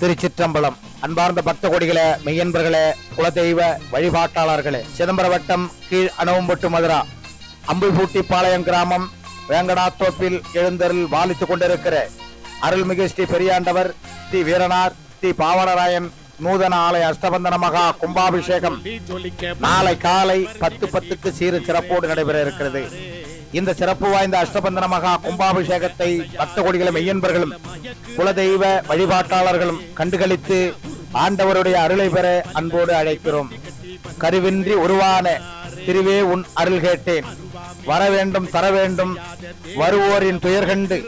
திருச்சிற்றம்பலம். அன்பார்ந்த பக்த கொடிகளே மெய்யன்பர்களே குலதெய்வ வழிபாட்டாளர்களே சிதம்பரம் வட்டம் கீழ் அணவம்பட்டு மதுரா அம்புபூட்டி பாளையம் கிராமம் வேங்கடாத்தோப்பில் எழுந்தருள் வாலித்துக் கொண்டிருக்கிற அருள்மிகு ஸ்ரீ பெரியாண்டவர் ஸ்ரீ வீரனார் ஸ்ரீ பாவனராயன் நூதன ஆலய அஷ்டபந்தன மகா கும்பாபிஷேகம் நாளை காலை பத்து பத்துக்கு சீரு சிறப்போடு நடைபெற இருக்கிறது. இந்த சிறப்பு வாய்ந்த அஷ்டபந்தன மகா கும்பாபிஷேகத்தை பக்த கொடிகளும் மெய்யன்பர்களும் குலதெய்வ வழிபாட்டாளர்களும் கண்டுகளித்து ஆண்டவருடைய அருளை பெற அன்போடு அழைக்கிறோம். கருவின்றி உருவான திருவே உன் அருள் கேட்டேன். வர வேண்டும் தர வேண்டும். வருவோரின் துயர் கண்டு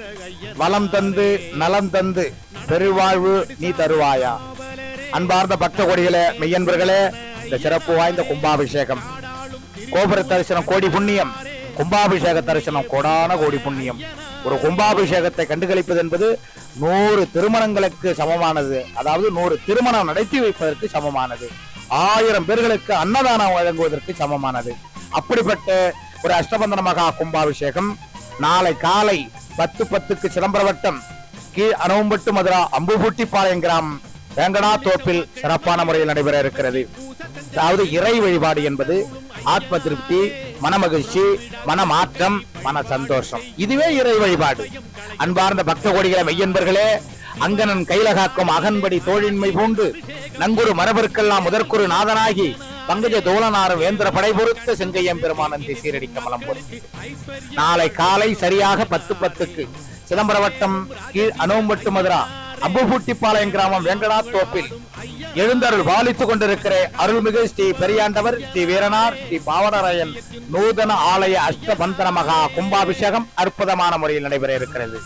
வளம் தந்து நலம் தந்து பெருவாழ்வு நீ தருவாயா. அன்பார்ந்த பக்த கோடிகளே மெய்யன்பர்களே இந்த சிறப்பு வாய்ந்த கும்பாபிஷேகம். கோபுர தரிசனம் கோடி புண்ணியம். கும்பாபிஷேக தரிசனம் கோடான கோடி புண்ணியம். ஒரு கும்பாபிஷேகத்தை கண்டுகளிப்பது என்பது நூறு திருமணங்களுக்கு சமமானது. அதாவது நூறு திருமணம் நடத்தி வைப்பதற்கு சமமானது. ஆயிரம் பேர்களுக்கு அன்னதானம் வழங்குவதற்கு சமமானது. அப்படிப்பட்ட ஒரு அஷ்டபந்தன மகா கும்பாபிஷேகம் நாளை காலை பத்து பத்துக்கு சிதம்பரவட்டம் கீழ் அனவம்பட்டு மதுரா அம்புபூட்டிப்பாளையம் கிராமம் வேங்கடா தோப்பில் சிறப்பான முறையில் நடைபெற இருக்கிறது. அதாவது இறை வழிபாடு என்பது ஆத்ம திருப்தி மனமகிழ்ச்சி மனமாற்றம் மன சந்தோஷம். இதுவே இறை வழிபாடு. அன்பார்ந்த பக்த கோடிகளை மெய்யன்பர்களே அங்கனன் கைலகாக்கும் அகன்படி தோழின்மை பூண்டு நங்குரு மரபருக்கெல்லாம் முதற்குரு நாதனாகி பங்கஜ தோழனாரும் வேந்திர படை பொறுத்த செங்கையம் பெருமானந்தி சீரடிக்க மலம் பொறுத்து. நாளை காலை சரியாக பத்து பத்துக்கு சிதம்பரவட்டம் கீழ் அனோம்பட்டு மதுரா அம்புபூட்டிப்பாளையம் கிராமம் வெங்கடாத் தோப்பில் எழுந்தருள் பாலித்துக் கொண்டிருக்கிற அருள்மிகு ஸ்ரீ பெரியாண்டவர் ஸ்ரீ வீரனார் ஸ்ரீ பாவனராயன் நூதன ஆலய அஷ்டபந்தன மகா கும்பாபிஷேகம் அற்புதமான முறையில் நடைபெற இருக்கிறது.